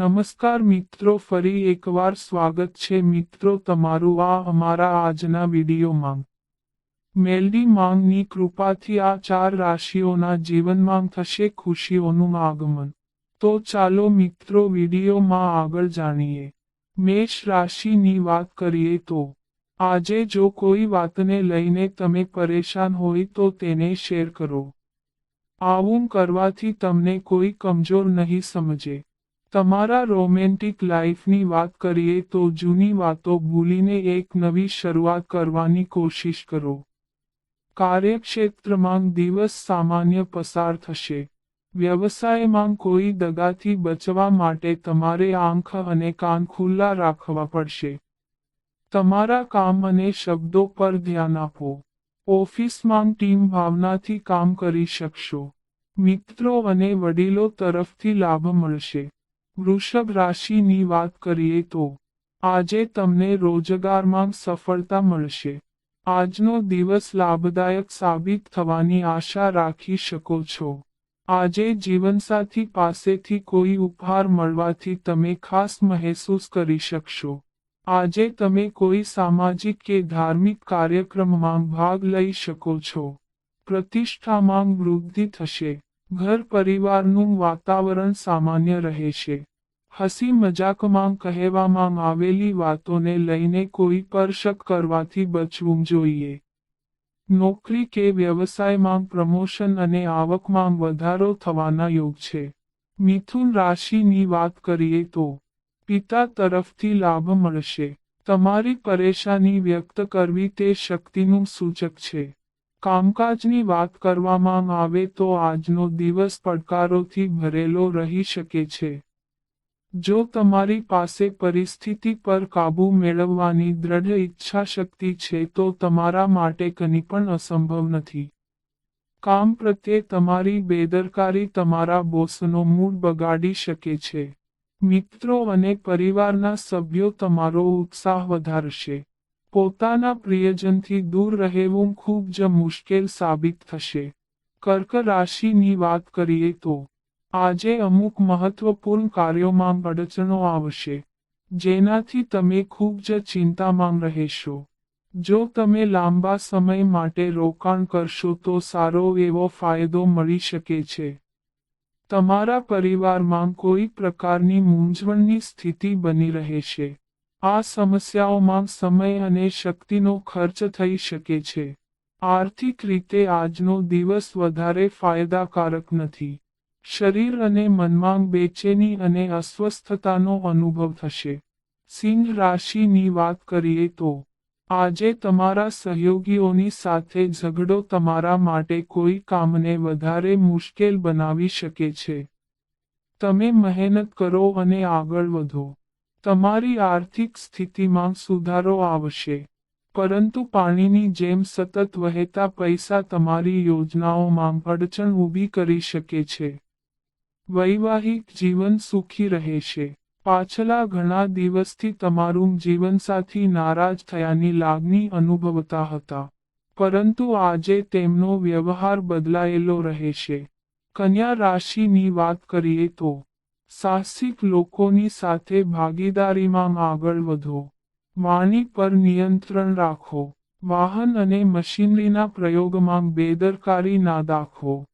નમસ્કાર મિત્રો, ફરી એકવાર સ્વાગત છે મિત્રો તમારું આ અમારા આજના વિડીયોમાં. મેલડી માંગની કૃપાથી આ ચાર રાશિઓના જીવનમાં થશે ખુશીઓનું આગમન. તો ચાલો મિત્રો વિડીયોમાં આગળ જાણીએ. મેષ રાશિની વાત કરીએ તો, આજે જો કોઈ વાતને લઈને તમે પરેશાન હોય તો તેને શેર કરો. આવું કરવાથી તમને કોઈ કમજોર નહીં સમજે. તમારા રોમેન્ટિક લાઈફની વાત કરીએ તો જૂની વાતો ભૂલીને એક નવી શરૂઆત કરવાની કોશિશ કરો. કાર્યક્ષેત્રમાં દિવસ સામાન્ય પસાર થશે. વ્યવસાયમાં કોઈ દગાથી બચવા માટે તમારે આંખ અને કાન ખુલ્લા રાખવા પડશે. તમારા કામ અને શબ્દો પર ધ્યાન આપો. ઓફિસમાં ટીમ ભાવનાથી કામ કરી શકશો. મિત્રો અને વડીલો તરફથી લાભ મળશે. વૃષભ રાશિની વાત કરીએ તો, આજે તમને રોજગારમાં સફળતા મળશે. આજનો દિવસ લાભદાયક સાબિત થવાની આશા રાખી શકો છો. આજે જીવનસાથી પાસેથી કોઈ ઉપહાર મળવાથી તમે ખાસ મહેસૂસ કરી શકશો. આજે તમે કોઈ સામાજિક કે ધાર્મિક કાર્યક્રમમાં ભાગ લઈ શકો છો. પ્રતિષ્ઠામાં વૃદ્ધિ થશે. ઘર પરિવારનું વાતાવરણ સામાન્ય રહેશે. હસી મજાકમાં કહેવામાં આવેલી વાતોને લઈને કોઈ પર શક કરવાથી બચવું જોઈએ. નોકરી કે વ્યવસાયમાં પ્રમોશન અને આવકમાં વધારો થવાના યોગ છે. મિથુન રાશિની વાત કરીએ તો, પિતા તરફથી લાભ મળશે. તમારી પરેશાની વ્યક્ત કરવી તે શક્તિનું સૂચક છે. કામકાજની વાત કરવામાં આવે તો આજનો દિવસ પડકારોથી ભરેલો રહી શકે છે. જો તમારી પાસે પરિસ્થિતિ પર કાબૂ મેળવવાની દ્રઢ ઈચ્છાશક્તિ છે તો તમારા માટે કંઈ પણ અસંભવ નથી. કામ પ્રત્યે તમારી બેદરકારી તમારા બોસનો મૂડ બગાડી શકે છે. મિત્રો અને પરિવારના સભ્યો તમારો ઉત્સાહ વધારશે. પોતાના પ્રિયજનથી દૂર રહેવું ખૂબ જ મુશ્કેલ સાબિત થશે. કર્ક રાશિની વાત કરીએ તો આજે અમુક મહત્વપૂર્ણ કાર્યોમાં અડચણો આવશે, જેનાથી તમે ખૂબ જ ચિંતામાં રહેશો. જો તમે લાંબા સમય માટે રોકાણ કરશો તો સારો એવો ફાયદો મળી શકે છે. તમારા પરિવારમાં કોઈ પ્રકારની મૂંઝવણની સ્થિતિ બની રહેશે. આ સમસ્યાઓમાં સમય અને શક્તિનો ખર્ચ થઈ શકે છે. આર્થિક રીતે આજનો દિવસ વધારે ફાયદાકારક નથી. શરીર અને મનમાં બેચેની અને અસ્વસ્થતાનો અનુભવ થશે. સિંહ રાશિની વાત કરીએ તો, આજે તમારા સહયોગીઓની સાથે ઝઘડો તમારા માટે કોઈ કામને વધારે મુશ્કેલ બનાવી શકે છે. તમે મહેનત કરો અને આગળ વધો. તમારી આર્થિક સ્થિતિમાં સુધારો આવશે. પરંતુ પાણીની જેમ સતત વહેતા પૈસા તમારી યોજનાઓમાં અડચણ ઊભી કરી શકે છે. વૈવાહિક જીવન સુખી રહેશે પાછલા ઘણા દિવસથી તમારું જીવનસાથી નારાજ થયાની લાગણી અનુભવતા હતા. પરંતુ આજે તેમનો વ્યવહાર બદલાયેલો રહેશે કન્યા રાશિની વાત કરીએ તો, સાહસિક લોકોની સાથે ભાગીદારીમાં આગળ વધો. વાણી પર નિયંત્રણ રાખો. વાહન અને મશીનરીના પ્રયોગમાં બેદરકારી ના દાખવો.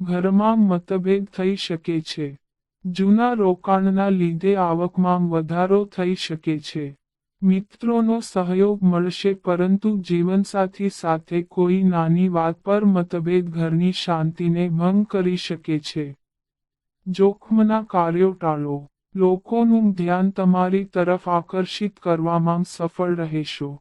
ઘરમાં મતભેદ થઈ શકે છે. જૂના રોકાણના લીધે આવકમાં વધારો થઈ શકે છે. મિત્રોનો સહયોગ મળશે પરંતુ જીવનસાથી સાથે કોઈ નાની વાત પર મતભેદ ઘરની શાંતિને ભંગ કરી શકે છે. જોખમના કાર્યો ટાળો. લોકોનું ધ્યાન તમારી તરફ આકર્ષિત કરવામાં સફળ રહેશો.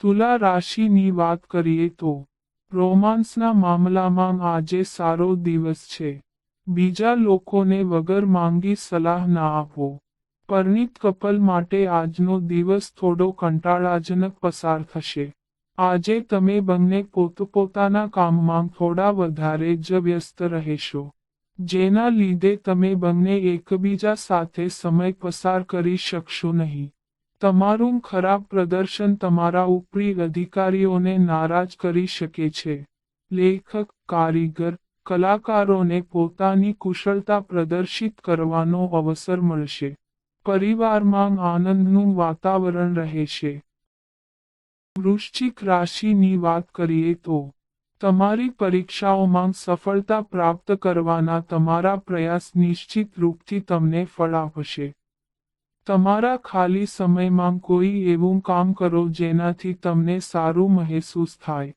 તુલા રાશિની વાત કરીએ તો રોમાન્સના મામલામાં આજે સારો દિવસ છે. બીજા લોકોને વગર માંગી સલાહ ના આપો. પરણિત કપલ માટે આજનો દિવસ થોડો કંટાળાજનક પસાર થશે. આજે તમે બંને પોતપોતાના કામમાં થોડા વધારે જ વ્યસ્ત રહેશો. જેના લીધે તમે બંને એકબીજા સાથે સમય પસાર કરી શકશો નહીં. તમારું ખરાબ પ્રદર્શન તમારા ઉપરી અધિકારીઓને નારાજ કરી શકે છે. લેખક, કારીગર, કલાકારોને પોતાની કુશળતા પ્રદર્શિત કરવાનો અવસર મળશે. પરિવારમાં આનંદનું વાતાવરણ રહેશે. વૃશ્ચિક રાશિની વાત કરીએ તો, તમારી પરીક્ષાઓમાં સફળતા પ્રાપ્ત કરવાના તમારા પ્રયાસ નિશ્ચિત રૂપથી તમને ફળ આપશે. તમારા ખાલી સમયમાં કોઈ એવું કામ કરો જેનાથી તમને સારું મહેસૂસ થાય.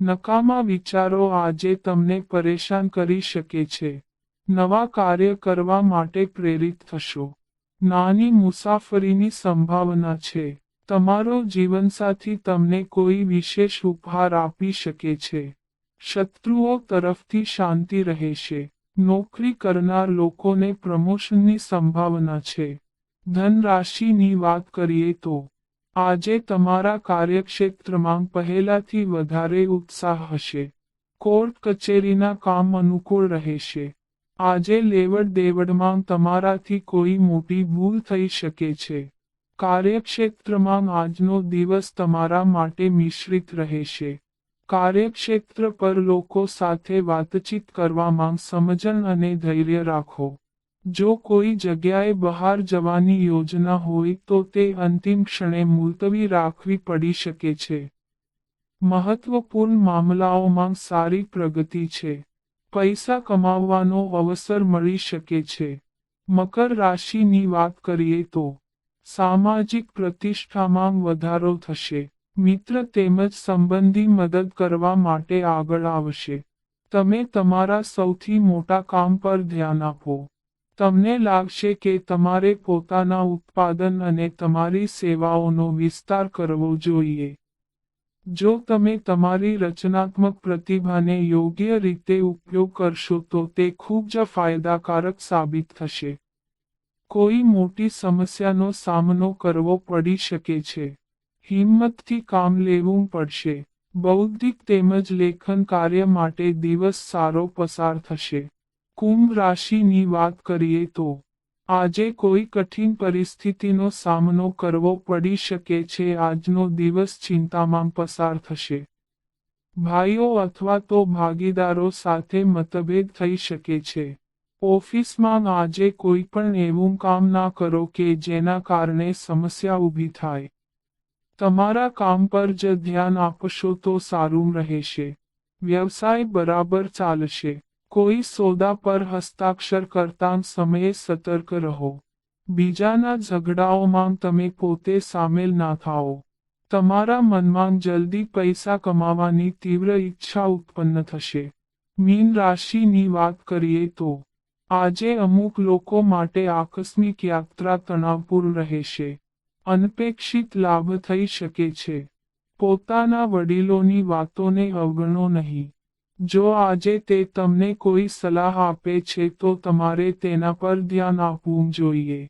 નકામા વિચારો આજે તમને પરેશાન કરી શકે છે. નવા કાર્ય કરવા માટે પ્રેરિત થશો. નાની મુસાફરીની સંભાવના છે. તમારો જીવનસાથી તમને કોઈ વિશેષ ઉપહાર આપી શકે છે. શત્રુઓ તરફથી શાંતિ રહેશે. નોકરી કરનાર લોકોને પ્રમોશનની સંભાવના છે. ધન રાશિની વાત કરીએ તો, આજે તમારા કાર્યક્ષેત્રમાં પહેલાથી વધારે ઉત્સાહ હશે. કોર્ટ કચેરીના કામ અનુકૂળ રહેશે. આજે લેવડ દેવડમાં તમારાથી કોઈ મોટી ભૂલ થઈ શકે છે. કાર્યક્ષેત્રમાં આજનો દિવસ તમારા માટે મિશ્રિત રહેશે. કાર્યક્ષેત્ર પર લોકો સાથે વાતચીત કરવામાં સમજણ અને ધૈર્ય રાખો. જો કોઈ જગ્યાએ બહાર જવાની યોજના હોય તો તે અંતિમ ક્ષણે મુલતવી રાખવી પડી શકે છે. મહત્વપૂર્ણ મામલાઓમાં સારી પ્રગતિ છે. પૈસા કમાવવાનો અવસર મળી શકે છે. મકર રાશિની વાત કરીએ તો, સામાજિક પ્રતિષ્ઠામાં વધારો થશે. મિત્ર તેમજ સંબંધી મદદ કરવા માટે આગળ આવશે. તમે તમારા સૌથી મોટા કામ પર ધ્યાન આપો. તમને લાગશે કે તમારે પોતાના ઉત્પાદન અને તમારી સેવાઓનો વિસ્તાર કરવો જોઈએ. જો તમે તમારી રચનાત્મક પ્રતિભાને યોગ્ય રીતે ઉપયોગ કરશો તો તે ખૂબ જ ફાયદાકારક સાબિત થશે. કોઈ મોટી સમસ્યાનો સામનો કરવો પડી શકે છે. હિંમતથી કામ લેવું પડશે. બૌદ્ધિક તેમજ લેખન કાર્ય માટે દિવસ સારો પસાર થશે. કુંભ રાશિની વાત કરીએ તો આજે કોઈ કઠિન પરિસ્થિતિનો સામનો કરવો પડી શકે છે. આજનો દિવસ ચિંતામાં પસાર થશે. ભાઈઓ અથવા તો ભાગીદારો સાથે મતભેદ થઈ શકે છે. ઓફિસમાં આજે કોઈ પણ એવું કામ ના કરો કે જેના કારણે સમસ્યા ઊભી થાય. તમારા કામ પર જ ધ્યાન આપશો તો સારું રહેશે. વ્યવસાય બરાબર ચાલશે. કોઈ સોદા પર હસ્તાક્ષર કરતા સમયે સતર્ક રહો. બીજાના ઝઘડાઓમાં તમે પોતે સામેલ ના થાઓ. તમારા મનમાં જલ્દી પૈસા કમાવાની તીવ્ર ઈચ્છા ઉત્પન્ન થશે. મીન રાશિની વાત કરીએ તો, આજે અમુક લોકો માટે આકસ્મિક યાત્રા તણાવપૂર્ણ રહેશે. અનપેક્ષિત લાભ થઈ શકે છે. પોતાના વડીલોની વાતોને અવગણો નહીં. જો આજે તે તમને કોઈ સલાહ આપે છે તો તમારે તેના પર ધ્યાન આપવું જોઈએ.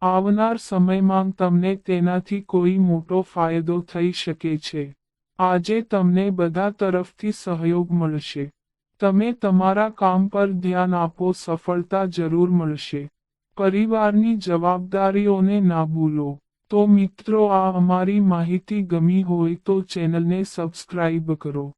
આવનાર સમયમાં તમને તેનાથી કોઈ મોટો ફાયદો થઈ શકે છે. આજે તમને બધા તરફથી સહયોગ મળશે. તમે તમારા કામ પર ધ્યાન આપો, સફળતા જરૂર મળશે. પરિવારની જવાબદારીઓને ના ભૂલો. તો મિત્રો, આ અમારી માહિતી ગમી હોય તો ચેનલને સબસ્ક્રાઇબ કરો.